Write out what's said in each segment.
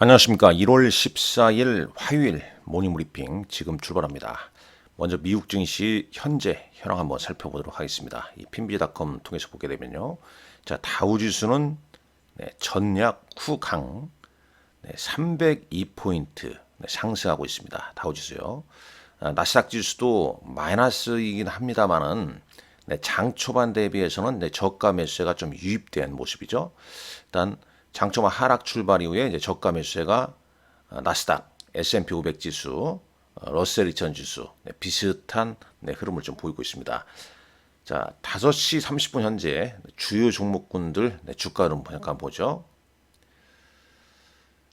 안녕하십니까. 1월 14일 화요일 모닝 브리핑 지금 출발합니다. 먼저 미국 증시 현재 현황 한번 살펴보도록 하겠습니다. 이 핀비닷컴 통해서 보게 되면요. 자, 다우 지수는 네, 전약 후강 네, 302포인트 네, 상승하고 있습니다. 다우 지수요. 아, 나스닥 지수도 마이너스이긴 합니다만은 네, 장 초반 대비해서는 네, 저가 매수세가 좀 유입된 모습이죠. 일단 장 초반 하락 출발 이후에 이제 저가 매수세가 어, 나스닥, S&P 500 지수, 어, 러셀 2000 지수 네, 비슷한 네, 흐름을 좀 보이고 있습니다. 자, 5시 30분 현재 주요 종목군들 네, 주가 흐름 잠깐 보죠.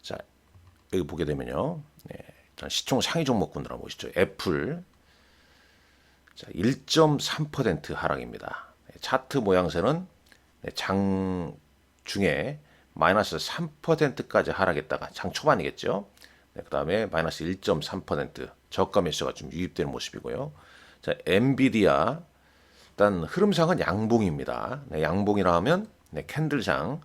자, 여기 보게 되면요. 네, 일단 시총 상위 종목군들 한번 보시죠. 애플 자, 1.3% 하락입니다. 네, 차트 모양새는 네, 장 중에 마이너스 3%까지 하락했다가 장 초반이겠죠. 네, 그 다음에 마이너스 1.3% 저가 매수가 좀 유입되는 모습이고요. 자, 엔비디아 일단 흐름상은 양봉입니다. 네, 양봉이라 하면 네, 캔들장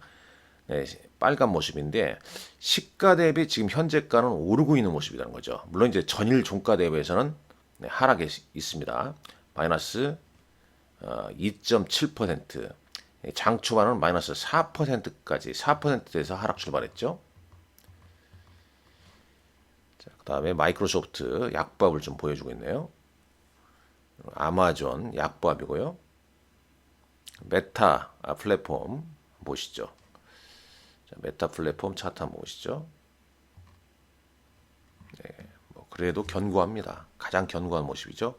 네, 빨간 모습인데 시가 대비 지금 현재가는 오르고 있는 모습이라는 거죠. 물론 이제 전일 종가 대비해서는 네, 하락에 있습니다. 마이너스 어, 2.7%. 장 초반은 마이너스 4%까지 4%에서 하락 출발했죠. 자, 그다음에 마이크로소프트 약밥을 좀 보여주고 있네요. 아마존 약밥이고요. 메타 아, 플랫폼 보시죠. 자, 메타 플랫폼 차트 한번 보시죠. 네, 뭐 그래도 견고합니다. 가장 견고한 모습이죠.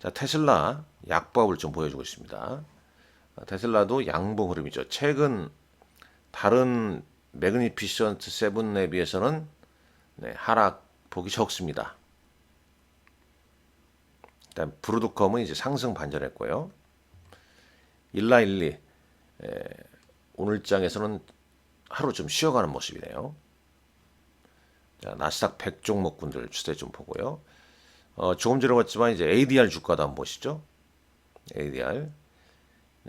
자, 테슬라 약밥을 좀 보여주고 있습니다. 테슬라도 양봉 흐름이죠. 최근 다른 매그니피션트 세븐에 비해서는 네, 하락 보기 적습니다. 일단 브루드컴은 이제 상승 반전했고요. 일라일리 에, 오늘 장에서는 하루 좀 쉬어가는 모습이네요. 자, 나스닥 100 종목군들 추세 좀 보고요. 어, 조금 전에 봤지만 이제 ADR 주가도 한번 보시죠. ADR 네,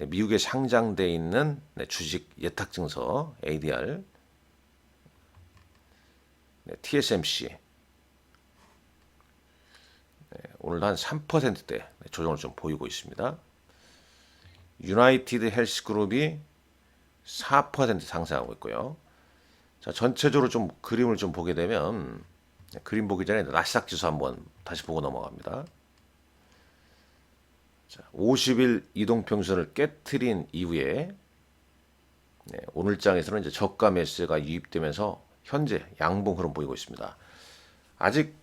미국에 상장돼 있는 네, 주식 예탁 증서 ADR, 네, TSMC 오늘 한 3%대 조정을 좀 보이고 있습니다. 유나이티드 헬스그룹이 4% 상승하고 있고요. 자, 전체적으로 좀 그림을 좀 보게 되면 그림 보기 전에 나스닥 지수 한번 다시 보고 넘어갑니다. 자, 50일 이동평선을 깨트린 이후에 네, 오늘 장에서는 이제 저가 매수가 유입되면서 현재 양봉 흐름 보이고 있습니다. 아직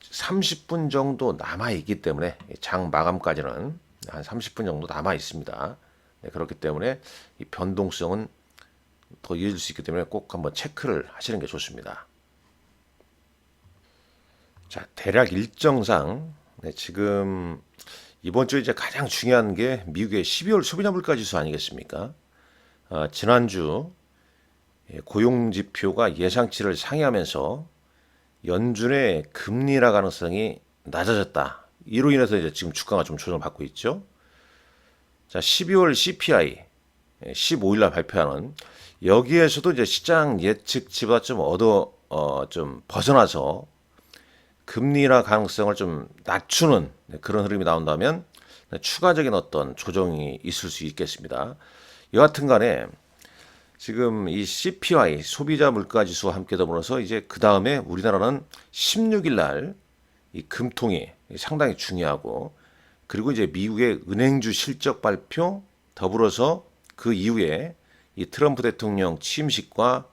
30분 정도 남아 있기 때문에 장 마감까지는 한 30분 정도 남아 있습니다. 네, 그렇기 때문에 이 변동성은 더 이어질 수 있기 때문에 꼭 한번 체크를 하시는 게 좋습니다. 자, 대략 일정상 네, 지금 이번 주 이제 가장 중요한 게 미국의 12월 소비자 물가 지수 아니겠습니까? 어, 지난주 예, 고용 지표가 예상치를 상회하면서 연준의 금리 인하 가능성이 낮아졌다. 이로 인해서 이제 지금 주가가 좀 조정을 받고 있죠. 자, 12월 CPI 15일 날 발표하는 여기에서도 이제 시장 예측치보다 좀 얻어 어, 좀 벗어나서 금리 인하 가능성을 좀 낮추는 그런 흐름이 나온다면 추가적인 어떤 조정이 있을 수 있겠습니다. 여하튼 간에 지금 이 CPI 소비자 물가 지수와 함께 더불어서 이제 그 다음에 우리나라는 16일 날 이 금통이 상당히 중요하고 그리고 이제 미국의 은행주 실적 발표 더불어서 그 이후에 이 트럼프 대통령 취임식과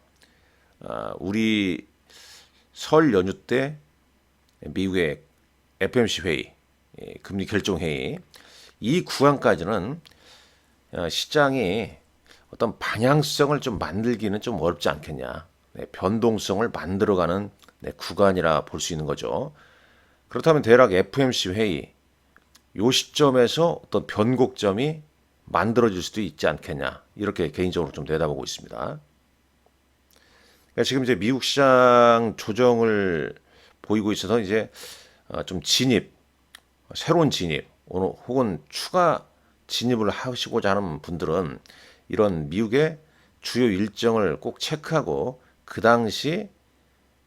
아, 우리 설 연휴 때 미국의 FMC 회의, 예, 금리 결정 회의 이 구간까지는 어, 시장이 어떤 방향성을 좀 만들기는 좀 어렵지 않겠냐. 네, 변동성을 만들어가는 네, 구간이라 볼 수 있는 거죠. 그렇다면 대략 FMC 회의 요 시점에서 어떤 변곡점이 만들어질 수도 있지 않겠냐. 이렇게 개인적으로 좀 내다보고 있습니다. 그러니까 지금 이제 미국 시장 조정을 보이고 있어서 이제 어, 좀 진입, 새로운 진입, 혹은 추가 진입을 하시고자 하는 분들은 이런 미국의 주요 일정을 꼭 체크하고 그 당시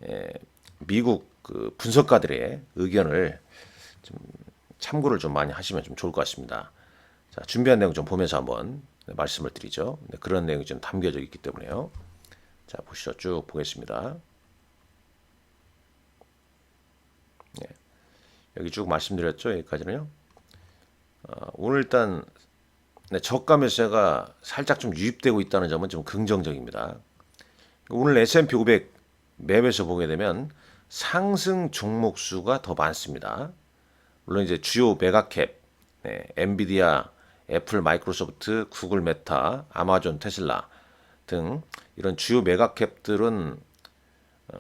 예, 미국 그 분석가들의 의견을 좀 참고를 좀 많이 하시면 좀 좋을 것 같습니다. 자, 준비한 내용 좀 보면서 한번 말씀을 드리죠. 네, 그런 내용이 좀 담겨져 있기 때문에요. 자, 보시죠. 쭉 보겠습니다. 여기 쭉 말씀드렸죠. 여기까지는요. 어, 오늘 일단 네, 저가 매수세가 살짝 좀 유입되고 있다는 점은 좀 긍정적입니다. 오늘 S&P 500 맵에서 보게 되면 상승 종목 수가 더 많습니다. 물론 이제 주요 메가캡, 네, 엔비디아, 애플, 마이크로소프트, 구글, 메타, 아마존, 테슬라 등 이런 주요 메가캡들은 어,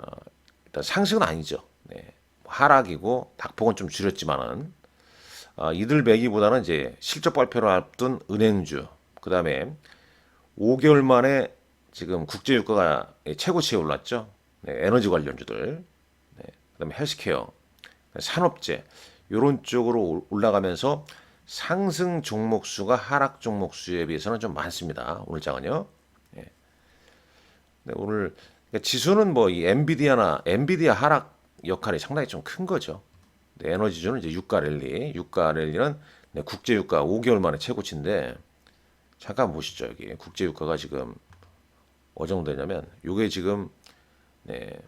일단 상승은 아니죠. 네, 하락이고 닭폭은 좀 줄였지만은 어, 이들 매기보다는 이제 실적 발표를 앞둔 은행주, 그 다음에 5개월 만에 지금 국제 유가가 최고치에 올랐죠. 네, 에너지 관련주들, 네, 그다음에 헬스케어, 산업재 이런 쪽으로 올라가면서 상승 종목 수가 하락 종목 수에 비해서는 좀 많습니다. 오늘 장은요. 네. 네, 오늘 그러니까 지수는 뭐 이 엔비디아나 엔비디아 하락 역할이 상당히 좀 큰 거죠. 네, 에너지주는 이제 유가 랠리, 유가 랠리는 네, 국제 유가 5개월 만에 최고치인데 잠깐 보시죠 여기 국제 유가가 지금 어느 정도 되냐면 이게 지금 네,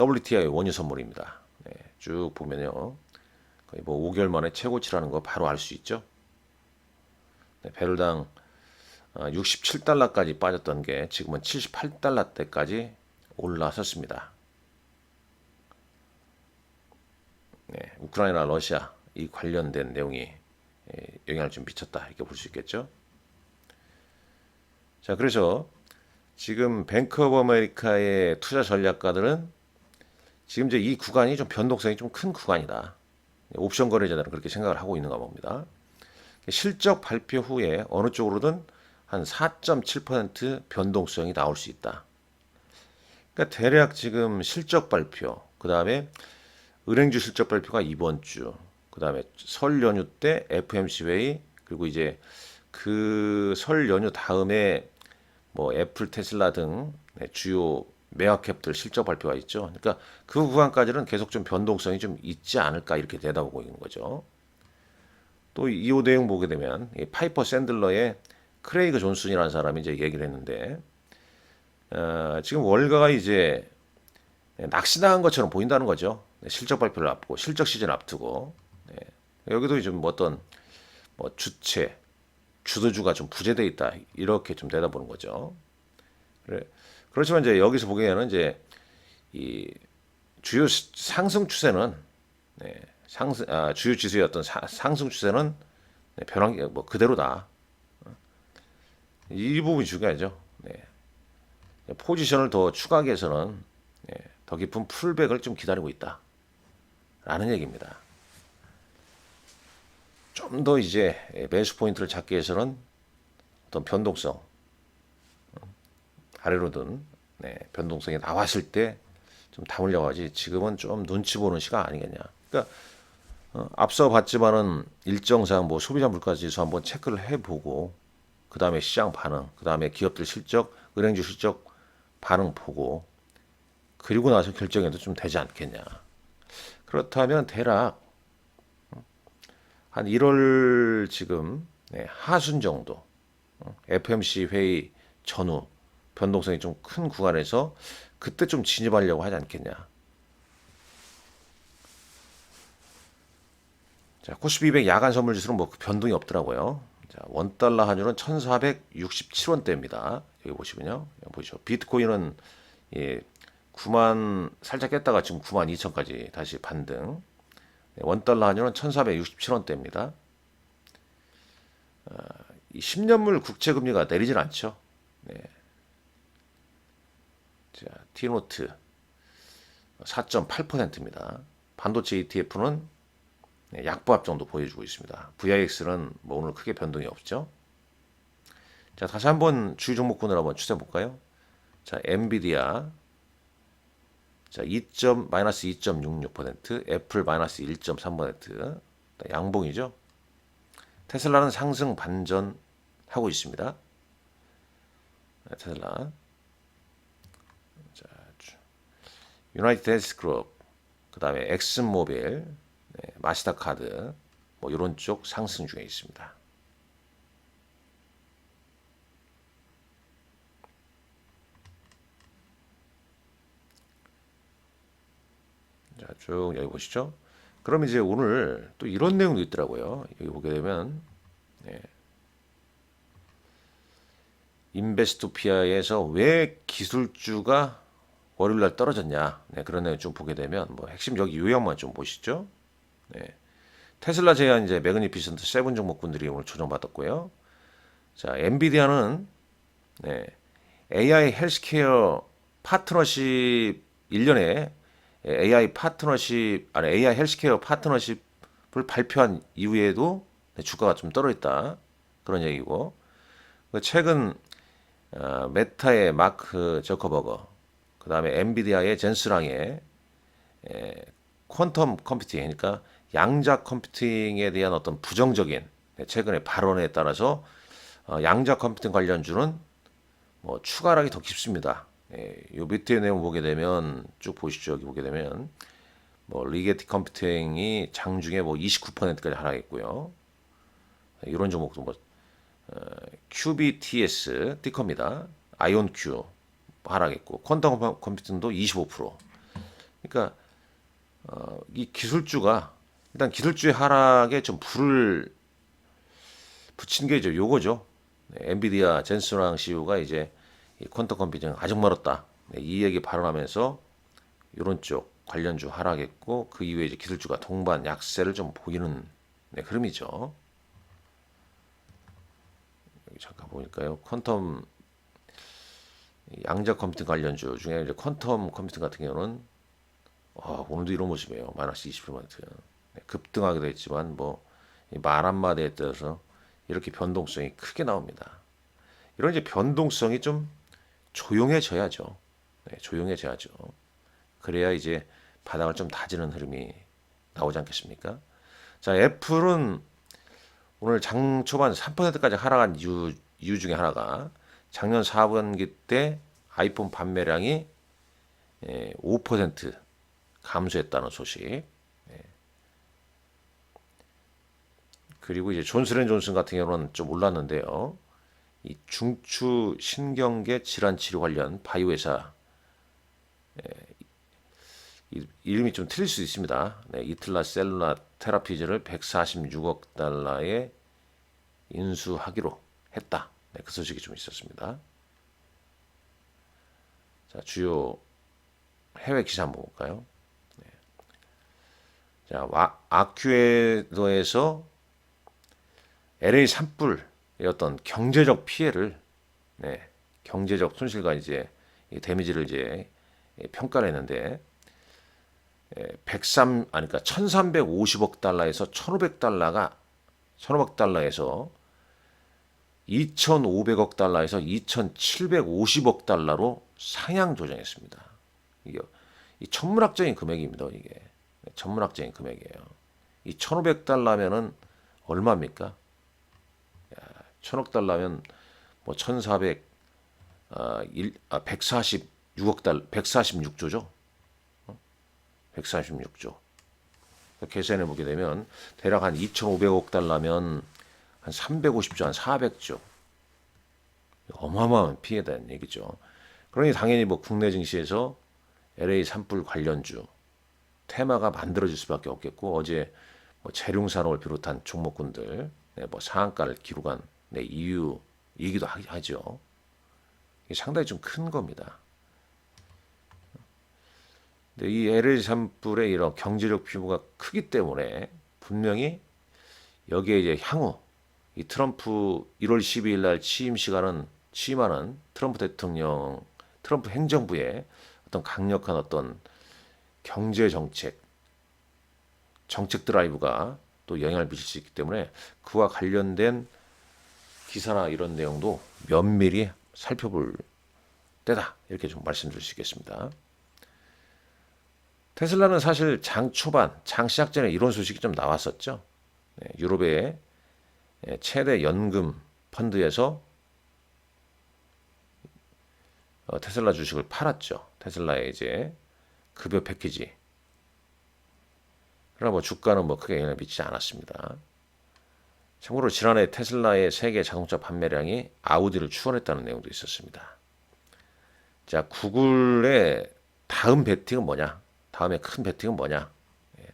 WTI 원유 선물입니다. 네, 쭉 보면요. 거의 뭐 5개월 만에 최고치라는 거 바로 알 수 있죠. 네, 배럴당 67달러까지 빠졌던 게 지금은 78달러 대까지 올라섰습니다. 네, 우크라이나, 러시아 이 관련된 내용이 예, 영향을 좀 미쳤다 이렇게 볼 수 있겠죠. 자, 그래서 지금 뱅크 오브 아메리카의 투자 전략가들은 지금 이제 이 구간이 좀 변동성이 좀 큰 구간이다. 옵션 거래자들은 그렇게 생각을 하고 있는가 봅니다. 실적 발표 후에 어느 쪽으로든 한 4.7% 변동성이 나올 수 있다. 그러니까 대략 지금 실적 발표, 그 다음에 은행주 실적 발표가 이번 주, 그 다음에 설 연휴 때 FMC 회의, 그리고 이제 그 설 연휴 다음에 뭐 애플, 테슬라 등 네, 주요 메가캡들 실적 발표가 있죠. 그러니까 그 구간까지는 계속 좀 변동성이 좀 있지 않을까 이렇게 내다보고 있는 거죠. 또이 내용 보게 되면 파이퍼 샌들러의 크레이그 존슨이라는 사람이 이제 얘기를 했는데 어, 지금 월가가 이제 낚시당한 것처럼 보인다는 거죠. 네, 실적 발표를 앞두고 실적 시즌 앞두고 네. 여기도 좀뭐 어떤 뭐 주체 주도주가 좀 부재돼 있다 이렇게 좀 내다보는 거죠. 그래 그렇지만 이제 여기서 보기에는 이제 이 주요 상승 추세는 네, 상승 아, 주요 지수의 어떤 사, 상승 추세는 네, 변한 게 뭐 그대로다. 이 부분이 중요하죠. 네. 포지션을 더 추가하기 위해서는 네, 더 깊은 풀백을 좀 기다리고 있다. 라는 얘기입니다. 좀 더 이제 매수 포인트를 잡기 위해서는 어떤 변동성, 아래로 든 네, 변동성이 나왔을 때좀 하지 지금은 좀 눈치 보는 시간 아니겠냐. 그러니까 어, 앞서 봤지만은 일정상 뭐 소비자 물가지수 한번 체크를 해보고 그 다음에 시장 반응, 그 다음에 기업들 실적, 은행주 실적 반응 보고 그리고 나서 결정해도 좀 되지 않겠냐. 그렇다면 대략 한 1월 지금 네, 하순 정도 FMC 어, 회의 전후 변동성이 좀 큰 구간에서 그때 좀 진입하려고 하지 않겠냐. 자, 코스피 200 야간 선물 지수는 뭐 변동이 없더라고요. 자, 원 달러 한유는 1,467원대입니다. 여기 보시면요. 여기 보시죠. 비트코인은 예, 9만 살짝 깼다가 지금 9만 2천까지 다시 반등. 네, 원달러 한유는 1,467원대입니다. 어, 10년물 국채 금리가 내리질 않죠. 네. 자, 티노트 4.8%입니다. 반도체 ETF는 약보합 정도 보여주고 있습니다. VIX는 뭐 오늘 크게 변동이 없죠. 자, 다시 한번 주요 종목군을 한번 추세 볼까요? 자, 엔비디아 자, 2. 마이너스 2.66%, 애플 마이너스 1.3%, 양봉이죠. 테슬라는 상승 반전하고 있습니다. 테슬라. 자, 유나이티드 헬스그룹, 그 다음에 엑슨모빌, 네, 마스터카드 뭐 이런 쪽 상승 중에 있습니다. 자, 쭉 여기 보시죠. 그럼 이제 오늘 또 이런 내용도 있더라고요. 여기 보게 되면 네. 인베스토피아에서 왜 기술주가 월요일 날 떨어졌냐. 네, 그런 내용 좀 보게 되면 뭐 핵심 여기 요약만 좀 보시죠. 네. 테슬라 제한 이제 매그니피센트 세븐 종목군들이 오늘 조정받았고요. 자, 엔비디아는 네, AI 헬스케어 파트너십 1년에 AI 파트너십 아니 AI 헬스케어 파트너십을 발표한 이후에도 네, 주가가 좀 떨어졌다 그런 얘기고 그 최근 어, 메타의 마크 저커버거 그 다음에 엔비디아의 젠스랑의 에, 퀀텀 컴퓨팅 그러니까 양자 컴퓨팅에 대한 어떤 부정적인 네, 최근의 발언에 따라서 어, 양자 컴퓨팅 관련주는 뭐 추가락이 더 깊습니다. 예, 요 밑에 내용 보게 되면 쭉 보시죠. 여기 보게 되면 뭐 리게티 컴퓨팅이 장중에 뭐 29%까지 하락했고요. 예, 이런 종목도 뭐 어, QBTS 티커입니다. 아이온Q 하락했고 퀀텀 컴퓨팅도 25%. 그러니까 어, 이 기술주가 일단 기술주의 하락에 좀 불을 붙인 게 이제 요거죠. 네, 엔비디아 젠스랑 CEO가 이제 이 퀀텀 컴퓨팅 아직 멀었다. 네, 이 얘기 발언하면서 이런 쪽 관련주 하락했고 그 이후에 이제 기술주가 동반 약세를 좀 보이는 네, 흐름이죠. 여기 잠깐 보니까요. 퀀텀 양자 컴퓨팅 관련주 중에 이제 퀀텀 컴퓨팅 같은 경우는 와, 오늘도 이런 모습이에요. 마이너스 20%. 네, 급등하기도 했지만 뭐 말 한마디에 따라서 이렇게 변동성이 크게 나옵니다. 이런 이제 변동성이 좀 조용해져야죠. 네, 조용해져야죠. 그래야 이제 바닥을 좀 다지는 흐름이 나오지 않겠습니까? 자, 애플은 오늘 장 초반 3%까지 하락한 이유, 이유 중에 하나가 작년 4분기 때 아이폰 판매량이 5% 예, 감소했다는 소식. 그리고 이제 존슨앤존슨 같은 경우는 좀 올랐는데요. 이 중추 신경계 질환 치료 관련 바이오 회사 예, 이름이 좀 틀릴 수 있습니다. 네, 이틀라 셀루라 테라피즈를 146억 달러에 인수하기로 했다. 네, 그 소식이 좀 있었습니다. 자, 주요 해외 기사 한번 볼까요? 네. 자, 아큐에더에서 LA 산불의 어떤 경제적 피해를 네, 경제적 손실과 이제 데미지를 이제 평가를 했는데 103 아니 그러니까 1,350억 달러에서 1,500달러가 1,500 달러에서 2,500억 달러에서 2,750억 달러로 상향 조정했습니다. 이게 이 천문학적인 금액입니다. 이게 천문학적인 금액이에요. 이 1,500달러면은 얼마입니까? 천억 달러면 뭐 1,400, 아, 아 146억 달, 146조죠. 146조. 계산해 보게 되면 대략 한 2,500억 달러면 한 350조, 한 400조. 어마어마한 피해다는 얘기죠. 그러니 당연히 뭐 국내 증시에서 LA 산불 관련주 테마가 만들어질 수밖에 없겠고 어제 뭐 재룡산업을 비롯한 종목군들 네, 뭐 상한가를 기록한 네, 이유이기도 하죠. 상당히 좀 큰 겁니다. 근데 이 LH 산불의 이런 경제적 규모가 크기 때문에 분명히 여기에 이제 향후 이 트럼프 1월 12일 날 취임 시간은 취임하는 트럼프 대통령 트럼프 행정부의 어떤 강력한 어떤 경제 정책 정책 드라이브가 또 영향을 미칠 수 있기 때문에 그와 관련된 기사나 이런 내용도 면밀히 살펴볼 때다 이렇게 좀 말씀드릴 수 있겠습니다. 테슬라는 사실 장 초반, 장 시작 전에 이런 소식이 좀 나왔었죠. 네, 유럽의 예, 최대 연금 펀드에서 어, 테슬라 주식을 팔았죠. 테슬라의 이제 급여 패키지. 그러나 뭐 주가는 뭐 크게 영향을 미치지 않았습니다. 참고로 지난해 테슬라의 세계 자동차 판매량이 아우디를 추월했다는 내용도 있었습니다. 자, 구글의 다음 베팅은 뭐냐? 다음에 큰 베팅은 뭐냐? 예.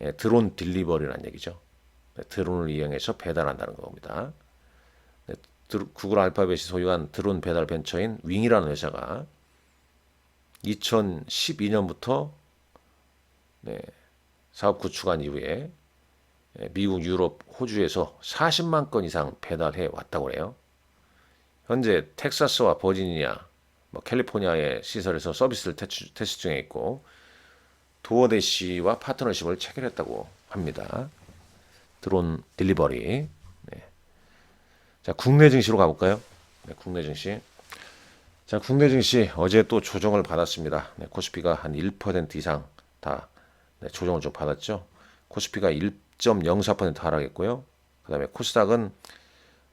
예, 드론 딜리버리라는 얘기죠. 네, 드론을 이용해서 배달한다는 겁니다. 네, 드, 구글 알파벳이 소유한 드론 배달 벤처인 윙이라는 회사가 2012년부터 네, 사업 구축한 이후에 예, 미국, 유럽, 호주에서 40만 건 이상 배달해 왔다고 해요. 현재 텍사스와 버지니아, 뭐 캘리포니아의 시설에서 서비스를 테스, 테스트 중에 있고 도어대시와 파트너십을 체결했다고 합니다. 드론 딜리버리. 네. 자, 국내 증시로 가볼까요? 네, 국내 증시. 자, 국내 증시 어제 또 조정을 받았습니다. 네, 코스피가 한 1% 이상 다 네, 조정을 좀 받았죠. 코스피가 1.04% 하락했고요. 그 다음에 코스닥은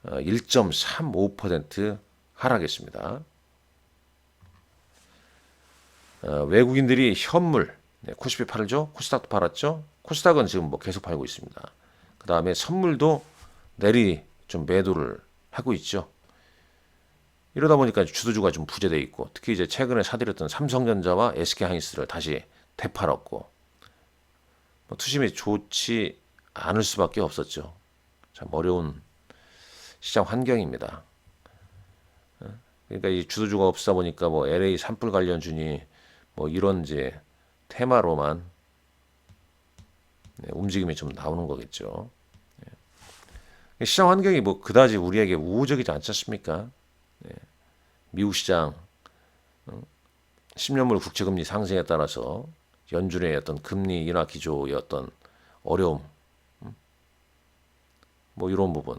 1.35% 하락했습니다. 어, 외국인들이 현물, 네, 코스피 팔죠? 코스닥도 팔았죠? 코스닥은 지금 뭐 계속 팔고 있습니다. 그 다음에 선물도 내리 좀 매도를 하고 있죠. 이러다 보니까 주도주가 좀 부재돼 있고 특히 이제 최근에 사들였던 삼성전자와 SK하이닉스를 다시 되팔았고 뭐 투심이 좋지 않을 수밖에 없었죠. 참 어려운 시장 환경입니다. 그러니까 이 주도주가 없다 보니까 뭐 LA 산불 관련 주니 뭐 이런 이제 테마로만 네, 움직임이 좀 나오는 거겠죠. 네. 시장 환경이 뭐 그다지 우리에게 우호적이지 않지 않습니까? 네. 미국 시장 10년물 국채금리 상승에 따라서 연준의 어떤 금리 인하 기조의 어떤 어려움, 뭐 이런 부분,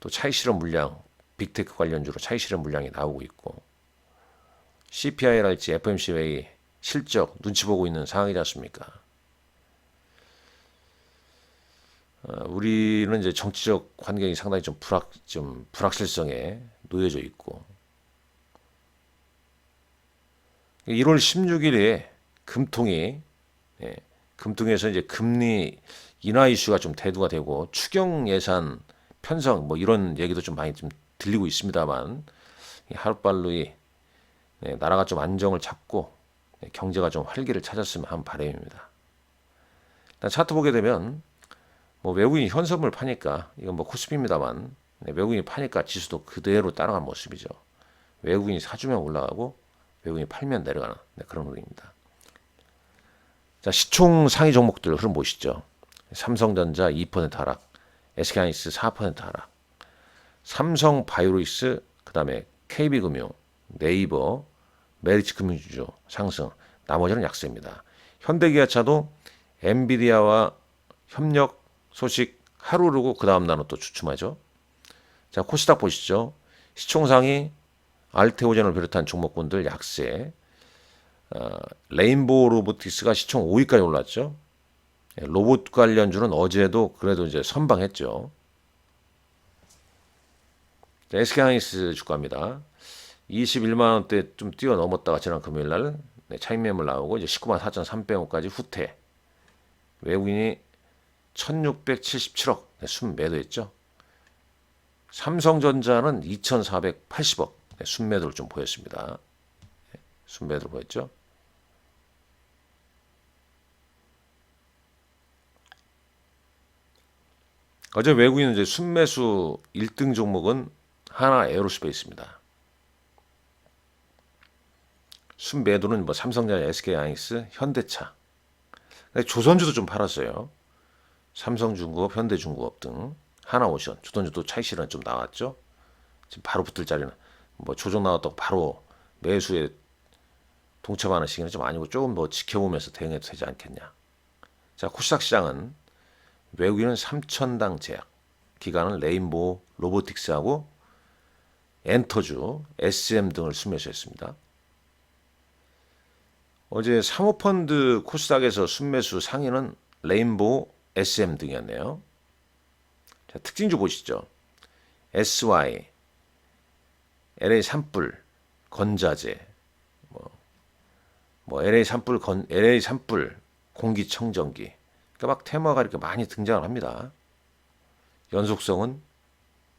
또 차익 실험 물량, 빅테크 관련주로 차익 실험 물량이 나오고 있고, CPI랄지 FMC의 실적 눈치 보고 있는 상황이지 않습니까? 어, 우리는 이제 정치적 환경이 상당히 좀 불확 좀 불확실성에 놓여져 있고 1월 16일에 금통이 예, 금통에서 이제 금리 인하 이슈가 좀 대두가 되고 추경 예산 편성 뭐 이런 얘기도 좀 많이 좀 들리고 있습니다만 하루빨리 네, 나라가 좀 안정을 찾고 네, 경제가 좀 활기를 찾았으면 하는 바람입니다. 일단 차트 보게 되면 뭐 외국인이 현선물 파니까 이건 뭐 코스피입니다만 네, 외국인이 파니까 지수도 그대로 따라간 모습이죠. 외국인이 사주면 올라가고 외국인이 팔면 내려가는 네, 그런 흐름입니다. 자 시총 상위 종목들 흐름 보시죠. 삼성전자 2% 하락, SK하이닉스 4% 하락, 삼성 바이오로이스 그 다음에 KB금융, 네이버, 메리츠 금융주주 상승, 나머지는 약세입니다. 현대기아차도 엔비디아와 협력 소식 하루 오르고 그 다음 날은 또 주춤하죠. 자 코스닥 보시죠. 시총상이 알테오젠을 비롯한 종목군들 약세. 어, 레인보우 로보틱스가 시총 5위까지 올랐죠. 예, 로봇 관련주는 어제도 그래도 이제 선방했죠. SK하이닉스 주가입니다. 21만 원대 좀 뛰어넘었다가 지난 금요일 날 네, 차익 매물 나오고 이제 19만 4,300원까지 후퇴. 외국인이 1,677억 네, 순매도했죠. 삼성전자는 2,480억 네, 순매도를 좀 보였습니다. 네, 순매도를 보였죠. 어제 외국인 이제 순매수 1등 종목은 하나 에어로스페이스입니다. 순매도는 뭐 삼성전자, SK하이닉스, 현대차, 조선주도 좀 팔았어요. 삼성중공업, 현대중공업 등 하나오션, 주선주도 차익 실현 좀 나왔죠. 지금 바로 붙을 자리는 뭐 조정 나왔다고 바로 매수에 동참하는 시기는 좀 아니고 조금 뭐 지켜보면서 대응해도 되지 않겠냐. 자, 코스닥 시장은 외국인은 3천당 제약, 기관은 레인보우 로보틱스하고 엔터주, SM 등을 순매수했습니다. 어제 사모펀드 코스닥에서 순매수 상위는 레인보우 SM 등이었네요. 자, 특징주 보시죠. SY, LA 산불, 건자재, 뭐 뭐 LA 산불 건 LA 산불 공기청정기 그러니까 막 테마가 이렇게 많이 등장을 합니다. 연속성은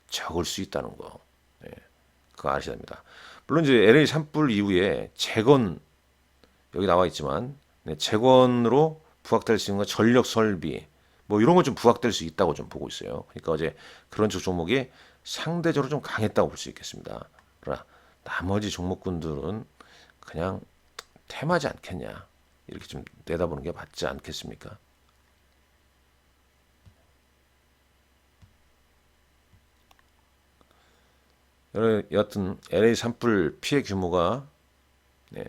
적을 수 있다는 거. 네, 그거 아셔야 됩니다. 물론 이제 LA 산불 이후에 재건 여기 나와 있지만 네, 재건으로 부각될 수 있는 건 전력 설비 뭐 이런 거좀 부각될 수 있다고 좀 보고 있어요. 그러니까 어제 그런 쪽 종목이 상대적으로 좀 강했다고 볼 수 있겠습니다. 그러나 나머지 종목군들은 그냥 테마지 않겠냐 이렇게 좀 내다보는 게 맞지 않겠습니까? 여하튼 LA 산불 피해 규모가 네,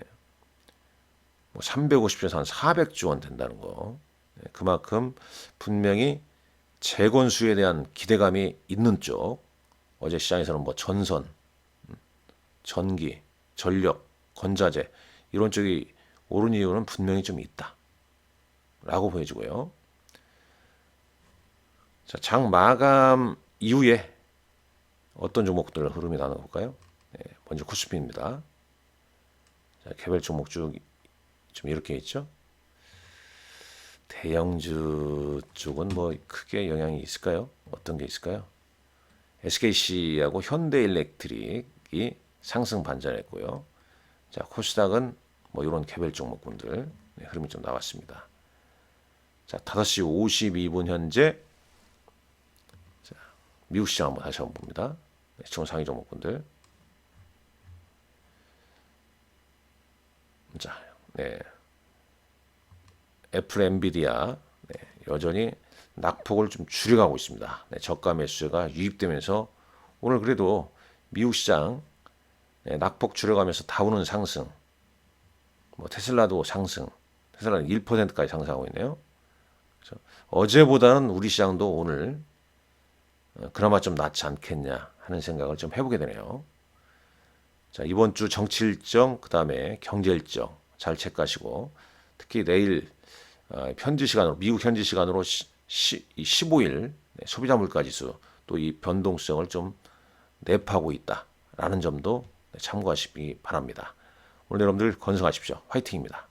뭐 350조에서 한 400조 원 된다는 거. 네, 그만큼 분명히 재건수에 대한 기대감이 있는 쪽. 어제 시장에서는 뭐 전선, 음, 전기, 전력, 건자재 이런 쪽이 오른 이유는 분명히 좀 있다. 라고 보여지고요. 자, 장 마감 이후에 어떤 종목들 흐름이 나눠볼까요? 네, 먼저 코스피입니다. 자, 개별 종목 쭉 좀 이렇게 있죠. 대형주 쪽은 뭐 크게 영향이 있을까요? 어떤 게 있을까요? SKC하고 현대일렉트릭이 상승 반전했고요. 자, 코스닥은 뭐 이런 개별 종목군들 네, 흐름이 좀 나왔습니다. 자, 5시 52분 현재 자, 미국 시장 한번 다시 한번 봅니다. 네, 총 상위 종목군들. 자, 네. 애플 엔비디아 네, 여전히 낙폭을 좀 줄여가고 있습니다. 네, 저가 매수가 유입되면서 오늘 그래도 미국 시장 네, 낙폭 줄여가면서 다우는 상승, 뭐 테슬라도 상승, 테슬라는 1%까지 상승하고 있네요. 그래서 어제보다는 우리 시장도 오늘 어, 그나마 좀 낫지 않겠냐 하는 생각을 좀 해보게 되네요. 자, 이번 주 정치 일정, 그 다음에 경제 일정 잘 체크하시고, 특히 내일 어, 현지 시간으로, 미국 현지 시간으로 시, 시, 15일 네, 소비자 물가 지수 또 이 변동성을 좀 내파고 있다라는 점도 네, 참고하시기 바랍니다. 오늘 여러분들 건승하십시오. 화이팅입니다.